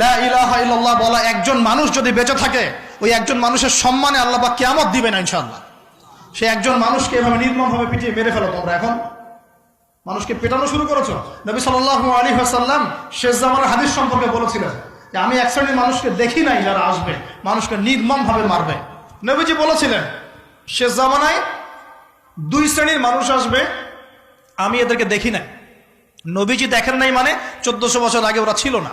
লা ইলাহা ইল্লাল্লাহ বলা একজন মানুষ যদি বেঁচে থাকে, ওই একজন মানুষের সম্মানে আল্লাহ বা কেমত দিবে না ইনশাআল্লাহ। সে একজন মানুষকে এভাবে নির্মমভাবে পিটিয়ে মেরে ফেলো তোমরা এখন। মানুষকে পেটানো শুরু করেছ। নবী সাল্লাল্লাহু আলাইহি ওয়াসাল্লাম শেষ জামানের হাদিস সম্পর্কে বলেছিলেন যে, আমি এক শ্রেণির মানুষকে দেখি নাই যারা আসবে। মানুষকে নির্মমভাবে মারবে। নবীজি বলেছিলেন, শেষ জামানায় দুই শ্রেণির মানুষ আসবে, আমি এদেরকে দেখি নাই। নবীজি দেখেন নাই মানে চোদ্দশো বছর আগে ওরা ছিল না।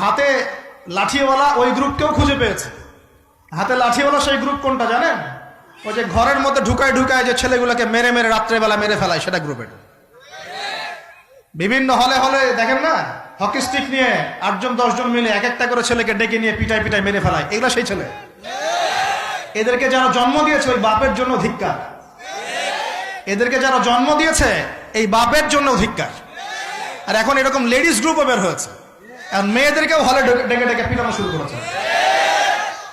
হাতে লাঠিওয়ালা ওই গ্রুপকেও খুঁজে পেয়েছে। হাতে লাঠিওয়ালা সেই গ্রুপ কোনটা জানেন? ওই যে ঘরের মধ্যে ঢুকায় ঢুকায় যে ছেলেগুলোকে মেরে মেরে রাত্রেবেলা মেরে ফেলায়, সেটা গ্রুপের। বিভিন্ন হলে হলে, দেখেন না? হকি স্টিক নিয়ে আটজন, দশজন মিলে এক একটা করে ছেলেকে ডেকে নিয়ে পিটায় পিটায় মেরে ফেলায়। এগুলো সেই ছেলে। এদেরকে যারা জন্ম দিয়েছে, ওই বাপের জন্য ধিক্কার। এদেরকে যারা জন্ম দিয়েছে, এই বাপের জন্য ধিক্কার। আর এখন এরকম লেডিস গ্রুপও বের হয়েছে। আর মেয়েদেরকেও হলে ডেকে- ডেকে পিটানো শুরু করেছে।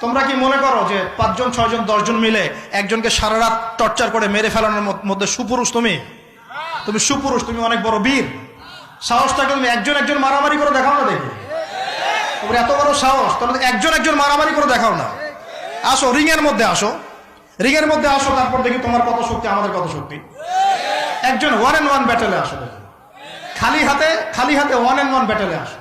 তোমরা কি মনে করো যে পাঁচজন, ছয়জন, দশজন মিলে একজনকে সারা রাত টর্চার করে মেরে ফেলানোর মধ্যে সুপুরুষ তুমি? তুমি সুপুরুষ, তুমি অনেক বড় বীর। সাহসটাকে তুমি একজন একজন মারামারি করে দেখাও না দেখি। তোমার এত বড় সাহস, তাহলে একজন একজন মারামারি করে দেখাও না। আসো রিং এর মধ্যে আসো। রিং এর মধ্যে আসো, তারপর দেখি তোমার কত শক্তি, আমাদের কত শক্তি। একজন ওয়ান এন্ড ওয়ান ব্যাটেলে আসো খালি হাতে খালি হাতে ওয়ান এন্ড ওয়ান ব্যাটেলে আসো।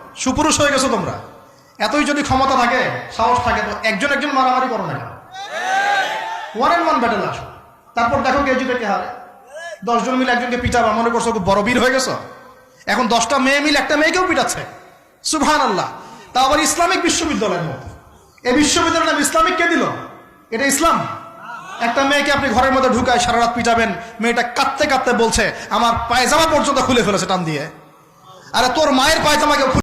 সুপুরুষ হয়ে গেছো তোমরা। এতই যদি ক্ষমতা থাকে, সাহস থাকে, তো একজন একজন মারামারি করো না ওয়ান অ্যান্ড ওয়ান ব্যাটেল আসো। তারপর দেখো কে জিতে কে হারে। দশজন মিলে একজনকে পিটাবা, মনে করছ খুব বড় বীর হয়ে গেছো? এখন দশটা মেয়ে মিলে একটা মেয়েকেও পিটাচ্ছে। সুবহান আল্লাহ তা আবার ইসলামিক বিশ্ববিদ্যালয়ের মধ্যে। এই বিশ্ববিদ্যালয়ের নাম ইসলামিক কে দিল? এটা ইসলাম? একটা মেয়েকে আপনি ঘরের মধ্যে ঢুকায় সারা রাত পিটাবেন, মেয়েটা কাঁদতে কাঁদতে বলছে, আমার পায়জামা পর্যন্ত খুলে ফেলেছে টান দিয়ে। আরে তোর মায়ের পায়জামাকে